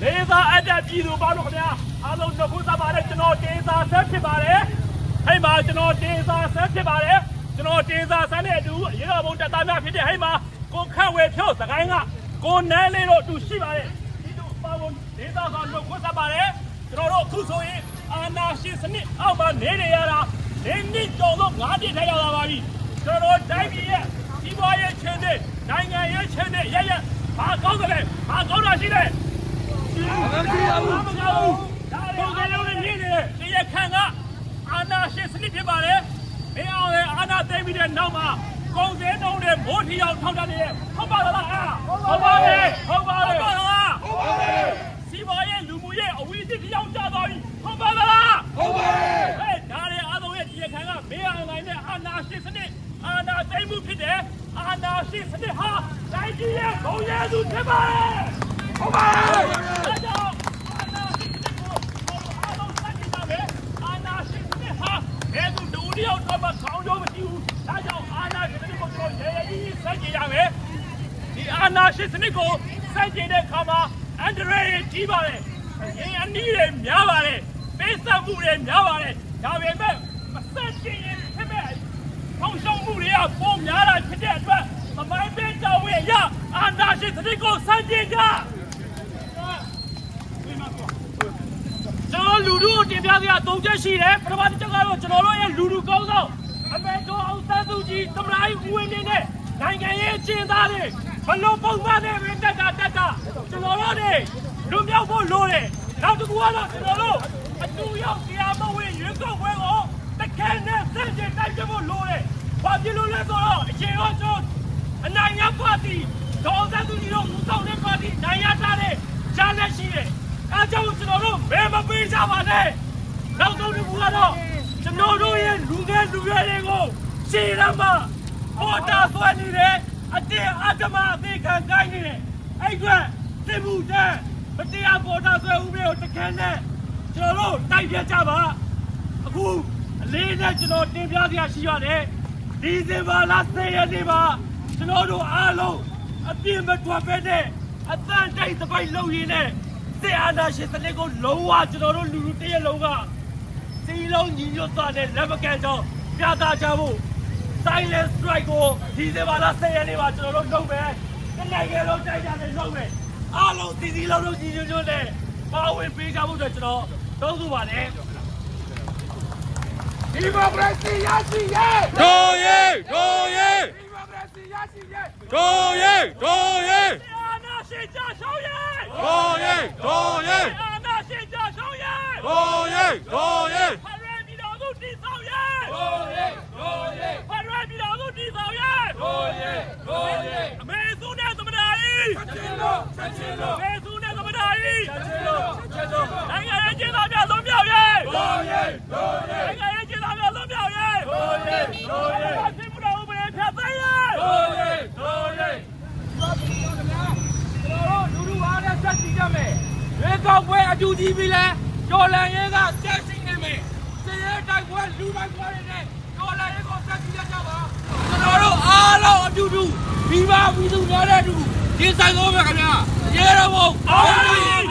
ပြည်သူပေါင်းတို့ခင်ဗျာအားလုံးနှုတ်ခွန်းဆက်ပါတယ်ကျွန်တော်တင်စာဆက်ဖြစ်ပါတယ်ဟဲ့မှာကျွန်တော်တင်စာဆက်ဖြစ်ပါတယ်ကျွန်တော်တင်စာဆက်နဲ့အတူရေတော်ဘုံတက်သားများဖြစ်တဲ့ဟဲ့မှာကိုခန့်ဝေဖြို့စကိုင်းကကိုနန်းလေးတို့အတူရှိပါတယ်ဒီတို့ပေါင်းဒေသကနှုတ်ခွန်းဆက်ပါတယ်ကျွန်တော်တို့အခုဆိုရင်အာနာရှင်စနစ်အောက်မှာနေနေရတာနေနှစ်ကျော်လို့ငါးပြည့်ထိုင်ရတာပါပြီကျွန်တော်တိုင်းပြည်ရဲ့ဒီဘွားရဲ့ချင်းတဲ့နိုင်ငံရဲ့ချင်းတဲ့ရရဘာကောင်းကြလဲဘာကောင်းတာရှိလဲ မကောင်းဘူးမကောင်းဘူးပုံစံလုံးနဲ့နေနေတရားခံကအာနာရှင်စနစ်ဖြစ်ပါတယ်မင်းအောင်လည်းအာနာသိမ်းပြီးတဲ့နောက်မှာကုန်စည်တုံးတဲ့မိုးထီအောင်ထောက်တာနေဟုတ်ပါလားအာဟုတ်ပါပြီဟုတ်ပါပြီဟုတ်ပါလားဟုတ်ပါပြီစီပါရဲ့လူမှုရဲ့အဝိဇ္ဇတရားကြသွားပြီဟုတ်ပါလားဟုတ်ပါပြီဟဲ့ဒါလည်းအားလုံးရဲ့တရားခံကမင်းအောင်လည်းနဲ့အာနာရှင်စနစ်အာနာသိမ်းမှုဖြစ်တယ်အာနာရှင်စနစ်ဟာတိုင်းပြည်ရဲ့ဂုဏ်ရည်သူဖြစ်ပါတယ်ဟုတ်ပါပြီဒါကြောင့်အာ နာရှင်စနစ်ကိုအားလုံးစတင်ပါမယ်အာနာရှင်စနစ်ဟာဘယ်သူတူတယောက်တော့မှခေါင်းကျိုးမရှိဘူးဒါကြောင့်အာနာရှင်စနစ်ကိုကျွန်တော်ရဲရဲကြီးစတင်ရမယ်ဒီအာနာရှင်စနစ်ကိုစတင်တဲ့အခါမှာအန်ဒရေကြီးပါတယ်ရင်အနည်းတွေများပါတယ်ပေးဆက်မှုတွေများပါတယ်ဒါပေမဲ့မစတင်ရင်ဖြစ်မဲ့ထောင်ရှုံးမှုတွေကပုံများတာဖြစ်တဲ့အတွက်သမိုင်းပေးတော်ဝင်ရအာနာရှင်စနစ်ကိုစတင်ကြ ကျွန်တော်လူထုကိုတင်ပြစရာ၃ချက်ရှိတယ်ပထမတစ်ချက်ကတော့ကျွန်တော်တို့ရဲ့လူထုကောင်းဆောင်အမေတော်အောင်သန်းစုကြည်သမ္မတကြီးဦးဝင်းနေနဲ့နိုင်ငံရေးအကျဉ်းသားတွေဘလို့ပုံမှန်နဲ့ပဲတက်တာတက်တာကျွန်တော်တို့တွေလူမြောက်ဖို့လိုတယ်နောက်တစ်ခုကတော့ကျွန်တော်တို့အတူရောက်တရားမဝင်ရွေးကောက်ပွဲကိုတခဲနဲ့စန့်ကျင်တိုက်ပြဖို့လိုတယ်ဘာဖြစ်လို့လဲဆိုတော့အချိန်ရောကျွန်တော်အနိုင်ရပါတီဒေါ်သန်းစုကြည်တို့ဦးဆောင်တဲ့ပါတီနိုင်ရထားတဲ့ရှားလက်ရှိတယ် အဲကြောင့်ကျွန်တော်တို့ဘယ်မပေးကြပါနဲ့နောက်ဆုံးတစ်ခုကတော့ကျွန်တော်တို့ရဲ့လူငယ်လူရွယ်တွေကိုရှေ့ရမှာပေါ်တာဆွဲနေတယ်အတင်းအဓမ္မအသေးခံကိုင်းနေတယ်အဲ့အတွက်စစ်မှုတန်းမတရားပေါ်တာဆွဲဥပဒေကိုတကယ်နဲ့ကျွန်တော်တို့တိုက်ပြကြပါအခုအလေးနဲ့ကျွန်တော်တင်ပြစရာရှိရတယ်ဒီဇင်ဘာလ10ရက်နေ့မှာကျွန်တော်တို့အားလုံးအပြည့်မထွက်ပဲနဲ့အတန်တိုက်သပိုက်လုပ်ရင်းနဲ့ စစ်အာဏာရှင်စနစ်ကိုလုံးဝကျွန်တော်တို့လူလူတရက်လုံးကစီလုံးညီညွတ်သွားတဲ့လက်မကန်ကြောင်းပြသကြဖို့ silent strike ကိုဒီဇင်ဘာလ10ရက်နေ့မှာကျွန်တော်တို့လုပ်မယ်။ဒီနိုင်ငံလုံးတိုက်ကြတယ်လုပ်မယ်။အားလုံးစီစီလုံးလုံးညီညွတ်ညွတ်နဲ့ပါဝင်ပေးကြဖို့အတွက်ကျွန်တော်တောင်းဆိုပါတယ်။ဒီမိုကရေစီရရှိရဲတို့ရဲတို့ရဲဒီမိုကရေစီရရှိရဲ တို့ရဲတို့ရဲ အာဏာရှင်ကြဆောင်ရဲ တို့ ရဲတို့ရဲအာဏာရှင်ကြဆောင်ရဲတို့ရဲတို့ရဲဖရယ်ပြည်တော်စုတည်ဆောင်ရဲဟိုရဲဟိုရဲဖရယ်ပြည်တော်စုတည်ဆောင်ရဲဟိုရဲဟိုရဲအမေစုနဲ့သမ္မတကြီးချက်ချင်းလို့ချက်ချင်းလို့အမေစုနဲ့သမ္မတကြီးချက်ချင်းလို့ချက်ချင်းလို့နိုင်ငံရေးကျင်းသားများလုံးမြောက်ရဲဟိုရဲဟိုရဲနိုင်ငံရေးကျင်းသားများလုံးမြောက်ရဲဟိုရဲဟိုရဲ ဘာဖြစ်မှုတော့ဘယ်ဖြတ်သိမ်းရဲ ဟိုရဲဟိုရဲကျွန်တော်တို့လူလူအားနဲ့ဆက်ကြည့်ကြမယ်ရွေးကောက် ပွဲအတူကြီးပြီလဲဒေါ်လာရဲကဆက်ရှိနေမယ်စရဲတိုက်ပွဲလူတိုက်ပွဲတွေနဲ့ဒေါ်လာရဲကိုဆက်ကြည့်ကြပါကျွန်တော်တို့အားလုံးအတူတူမိဘပြည်သူများတဲ့အတူဒီဆိုင်ကောပဲခင်ဗျာရဲတော်ဘုံအောင်ရည်